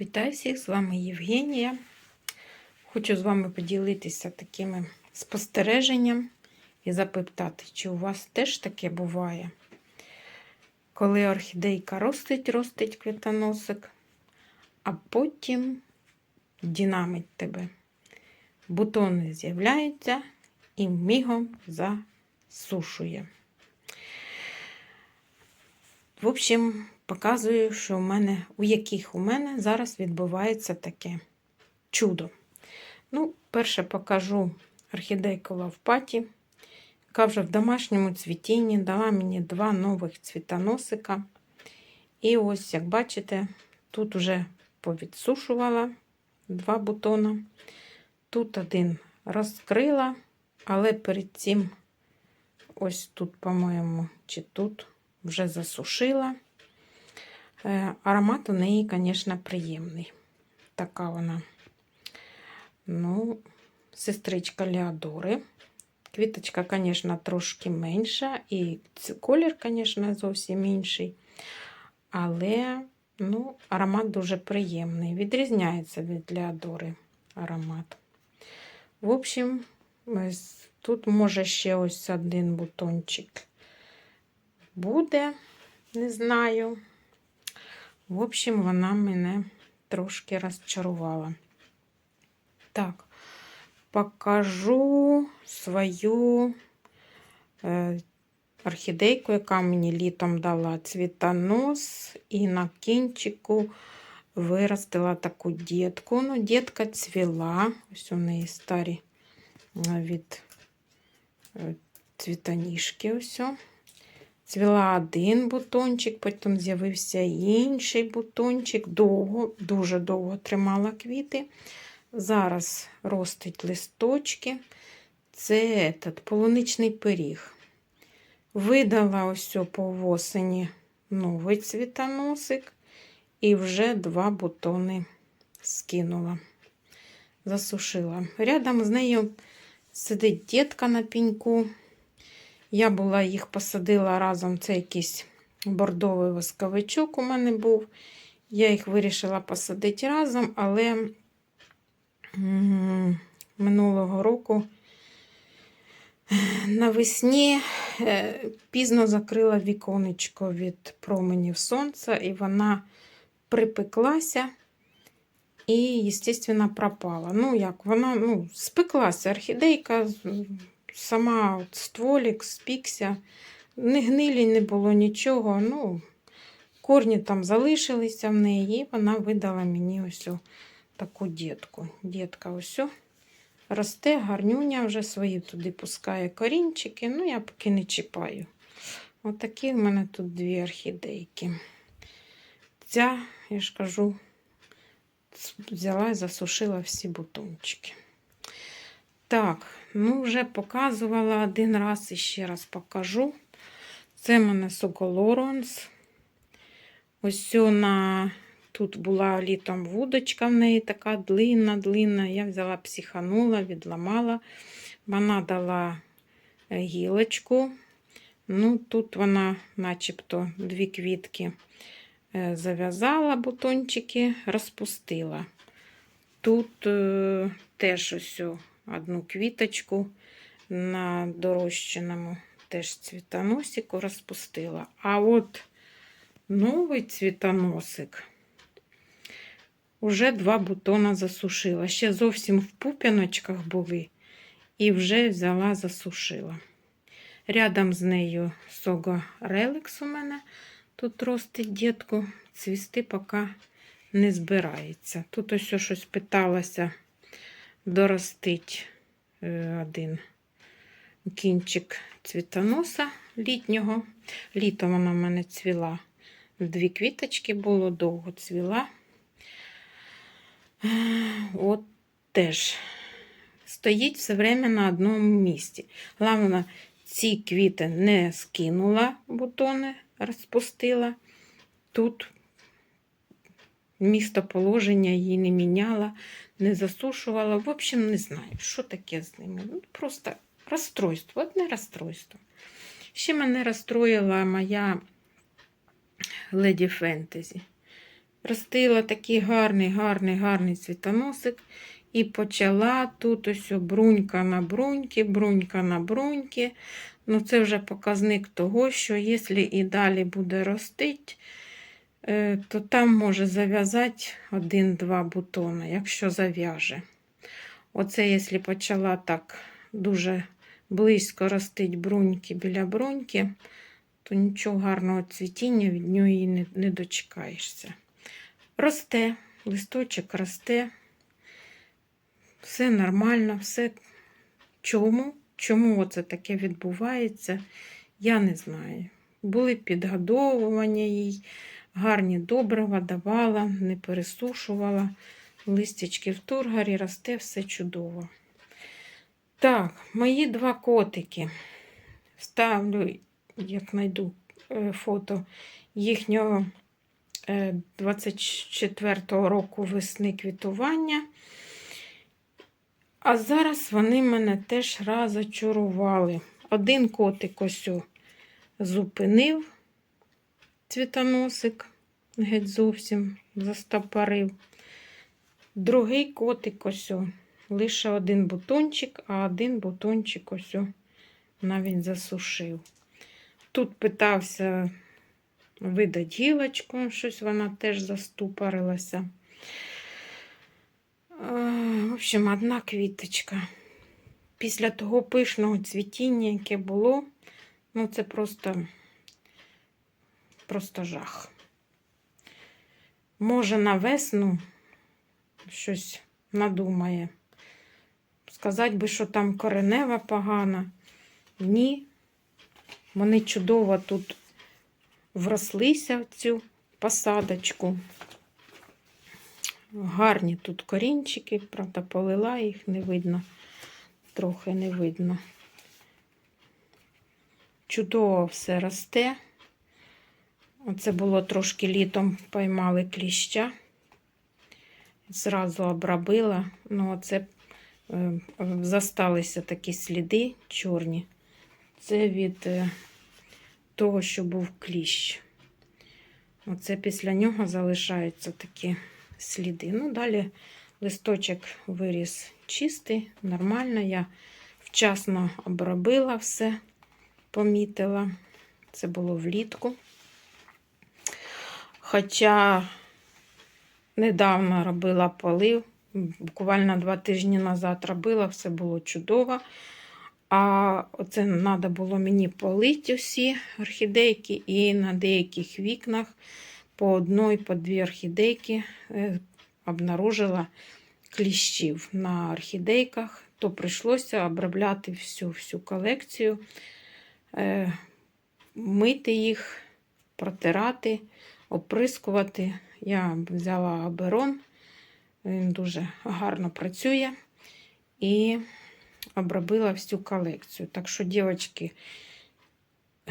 Вітаю всіх, з вами Євгенія. Хочу з вами поділитися такими спостереженням і запитати, чи у вас теж таке буває, коли орхідейка ростить, ростить квітоносик, а потім динамить тебе. Бутони з'являються і мігом засушує. В общем, показую, що у мене, у яких у мене зараз відбувається таке чудо. Ну, перше покажу орхідейку лавпаті, яка вже в домашньому цвітінні дала мені два нових цвітоносика. І ось, як бачите, тут вже повідсушувала два бутона. Тут один розкрила, але перед цим, ось тут, по-моєму, чи тут вже засушила. Е, Аромат у неї, звісно, приємний. Така вона, ну, сестричка Леодори. Квіточка, звісно, трошки менша, і колір, звісно, зовсім інший. Але ну, аромат дуже приємний. Відрізняється від Леодори аромат. В общем, тут може ще ось один бутончик буде, не знаю. В общем, вона мене трошки розчарувала. Так, покажу свою е, орхідейку, яка мені літом дала цвітонос, і на кінчику виростила таку дітку. Ну, дітка цвіла, ось у неї старі від е, цвітоніжки. ось. Цвіла один бутончик, потім з'явився інший бутончик. Довго, дуже довго тримала квіти. Зараз ростить листочки. Це этот, полуничний пиріг. Видала ось по осені новий цвітоносик і вже два бутони скинула, засушила. Рядом з нею сидить дітка на піньку. Я була їх посадила разом, це якийсь бордовий восковичок у мене був. Я їх вирішила посадити разом, але минулого року навесні е, пізно закрила віконечко від променів сонця, і вона припеклася і, звісно, пропала. Ну, як вона ну, спеклася орхідейка сама от стволік спікся. Не гнилі не було нічого. ну, Корні там залишилися в неї, і вона видала мені ось таку дітку. Дітка ось росте, гарнюня вже свої туди пускає корінчики, ну я поки не чіпаю. Отакі в мене тут дві орхідейки. Ця, я ж кажу, взяла і засушила всі бутончики. Так, ну, вже показувала один раз і ще раз покажу. Це в мене Соколоронс. Ось на тут була літом вудочка в неї така длинна-длинна. Я взяла, психанула, відламала. Вона дала е, гілочку. Ну, Тут вона, начебто, дві квітки е, зав'язала бутончики, розпустила. Тут е, теж ось одну квіточку на дорощеному теж цвітоносику розпустила. А от новий цвітоносик уже два бутона засушила. Ще зовсім в пуп'яночках були, і вже взяла, засушила. Рядом з нею сога Релекс у мене тут ростить дітку, цвісти поки не збирається. Тут ось щось питалася доростить е, один кінчик цвітоноса літнього. Літо вона в мене цвіла. Дві квіточки було, довго цвіла. От теж стоїть все время на одному місці. Головне, ці квіти не скинула бутони, розпустила. Тут містоположення її не міняла, не засушувала. В общем, не знаю, що таке з ними. Ну, Просто розстройство, одне розстройство. Ще мене розстроїла моя леді фентезі. ростила такий гарний, гарний, гарний цвітоносик. І почала тут ось брунька на бруньки, брунька на бруньки. Ну, це вже показник того, що якщо і далі буде ростити, е, то там може зав'язати один-два бутони, якщо зав'яже. Оце, якщо почала так дуже близько ростить бруньки біля бруньки, то нічого гарного цвітіння від нього не, не дочекаєшся. Росте, листочок росте, все нормально, все чому? Чому це таке відбувається, я не знаю. Були підгодовування їй, гарні добрива давала, не пересушувала. Листячки в тургарі росте все чудово. Так, мої два котики. Ставлю, як знайду е, фото їхнього 24-го року весни квітування. А зараз вони мене теж розочарували. Один котик ось зупинив цвітоносик, геть зовсім застопорив. Другий котик ось лише один бутончик, а один бутончик ось навіть засушив. Тут питався видати гілочку, щось вона теж заступорилася. В общем, одна квіточка. Після того пишного цвітіння, яке було, ну це просто, просто жах. Може, на весну щось надумає. Сказати би, що там коренева погана. Ні. Вони чудово тут врослися в цю посадочку. Гарні тут корінчики, правда, полила їх не видно, трохи не видно. Чудово все росте. Оце було трошки літом поймали кліща. Зразу обробила. Ну, оце е, засталися такі сліди чорні. Це від е, того, що був кліщ. Оце після нього залишаються такі сліди. Ну, далі листочок виріс чистий, нормально. Я вчасно обробила все, помітила. Це було влітку. Хоча недавно робила полив, буквально два тижні назад робила, все було чудово. А оце треба було мені полити усі орхідейки, і на деяких вікнах по одной, по дві орхідейки е, обнаружила кліщів на орхідейках, то прийшлося обробляти всю всю колекцію, е, мити їх, протирати, оприскувати. Я взяла аберон, він дуже гарно працює і обробила всю колекцію. Так що, дівчатки,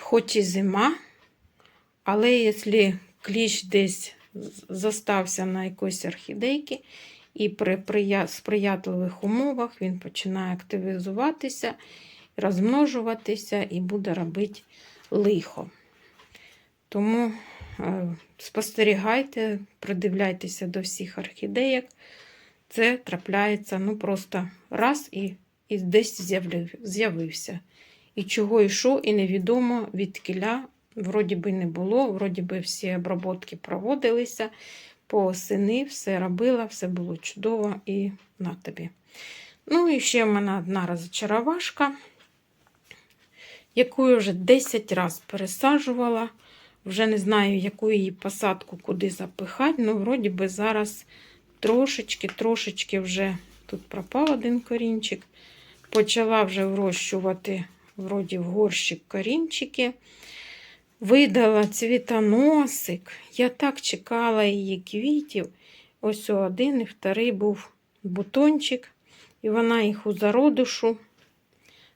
хоч і зима, але якщо кліщ десь застався на якоїсь орхідейки, і при сприятливих умовах він починає активізуватися, розмножуватися і буде робити лихо. Тому спостерігайте, придивляйтеся до всіх орхідеїк. Це трапляється ну просто раз і і десь з'явився. І чого йшов, і невідомо від кіля Вроді би не було, вроді би всі оброботки проводилися, по осени все робила, все було чудово і на тобі. Ну, і ще в мене одна розочаровашка, яку я вже 10 разів пересаджувала. Вже не знаю, яку її посадку куди запихати. Ну, вроді би, зараз трошечки-трошечки вже тут пропав один корінчик. Почала вже вирощувати, вроді в горщик корінчики. Видала цвітоносик. Я так чекала її квітів. Ось один і вторий був бутончик, і вона їх у зародишу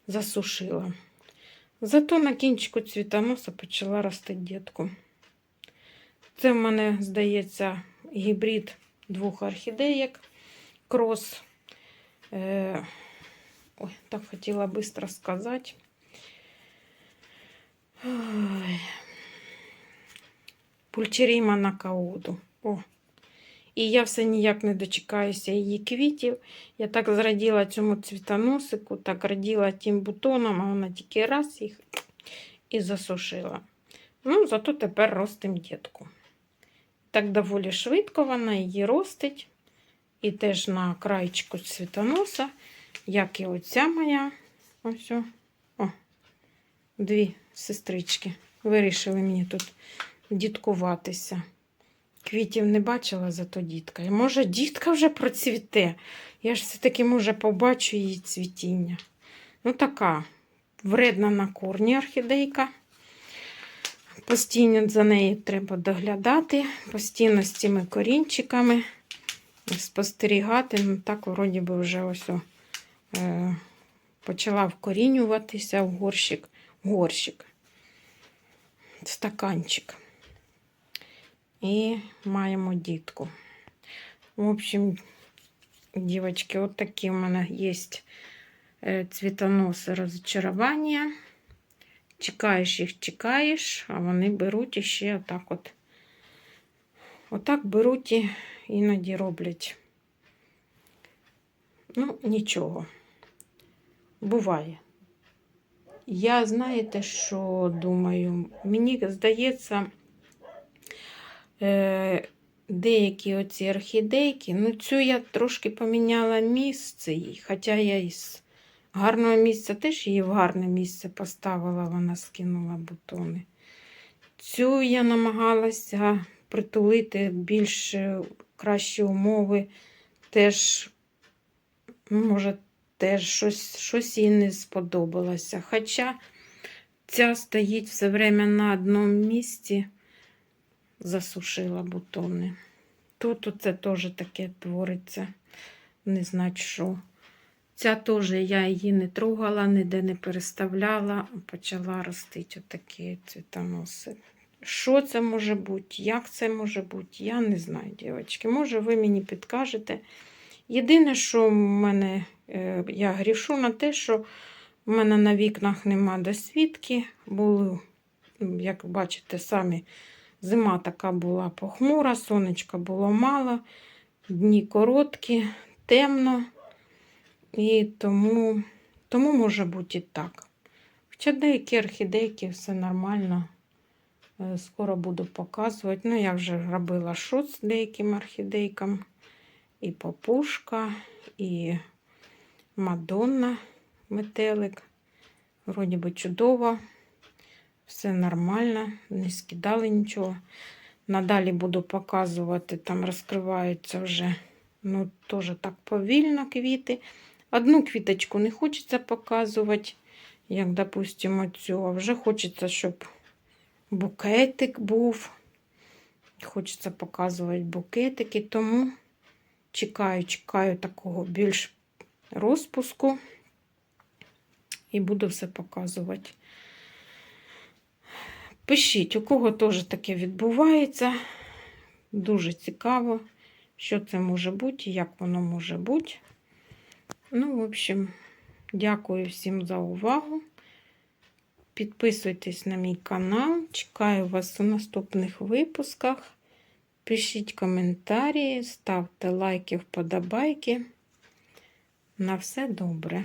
засушила. Зато на кінчику цвітоноса почала рости дітку. Це в мене, здається, гібрид двох орхідеєк крос. Е, Ой, так хотіла швидко сказати. Пульчеріма на кауду. О, І я все ніяк не дочекаюся її квітів. Я так зраділа цьому цвітоносику, так раділа тим бутонам, а вона тільки раз їх і засушила. Ну, зато тепер ростим дітку. Так доволі швидко вона її ростить. І теж на краєчку цвітоноса, як і оця моя. Ось. о. Дві сестрички. Вирішили мені тут діткуватися. Квітів не бачила, зато дітка. І може, дітка вже процвіте. Я ж все-таки, може, побачу її цвітіння. Ну, така вредна на корні орхідейка. Постійно за нею треба доглядати, постійно з цими корінчиками спостерігати. Ну, так, вроді би, вже ось о, е, почала вкорінюватися в горщик. Горщик. Стаканчик. І маємо дітку. В общем, дівчатки, от такі в мене є цвітоноси розчарування. Чекаєш їх, чекаєш, а вони беруть і ще отак от. Отак беруть і іноді роблять. Ну, нічого. Буває. Я, знаєте, що думаю? Мені здається, е, деякі оці орхідейки, ну, цю я трошки поміняла місце їй, хоча я із гарного місця теж її в гарне місце поставила, вона скинула бутони. Цю я намагалася притулити більш е, кращі умови, теж, ну, може, теж щось, щось їй не сподобалося. Хоча ця стоїть все время на одному місці, засушила бутони. Тут оце теж таке твориться, не знаю що. Ця теж я її не трогала, ніде не переставляла, почала ростити отакі цвітоноси. Що це може бути, як це може бути, я не знаю, дівчатки. Може, ви мені підкажете. Єдине, що в мене, е, я грішу на те, що в мене на вікнах нема досвідки. Були, як бачите, самі зима така була похмура, сонечка було мало, дні короткі, темно. І тому, тому може бути і так. Хоча деякі орхідейки все нормально. Е, Скоро буду показувати. Ну, я вже робила шот з деяким орхідейкам. І папушка, і Мадонна метелик. Вроді би чудово. Все нормально, не скидали нічого. Надалі буду показувати, там розкриваються вже, ну, теж так повільно квіти. Одну квіточку не хочеться показувати, як, допустимо, цю, а вже хочеться, щоб букетик був. Хочеться показувати букетики, тому чекаю, чекаю такого більш розпуску і буду все показувати. Пишіть, у кого теж таке відбувається. Дуже цікаво, що це може бути, як воно може бути. Ну, в общем, дякую всім за увагу. Підписуйтесь на мій канал. Чекаю вас у наступних випусках. Пишіть коментарі, ставте лайки, вподобайки. На все добре.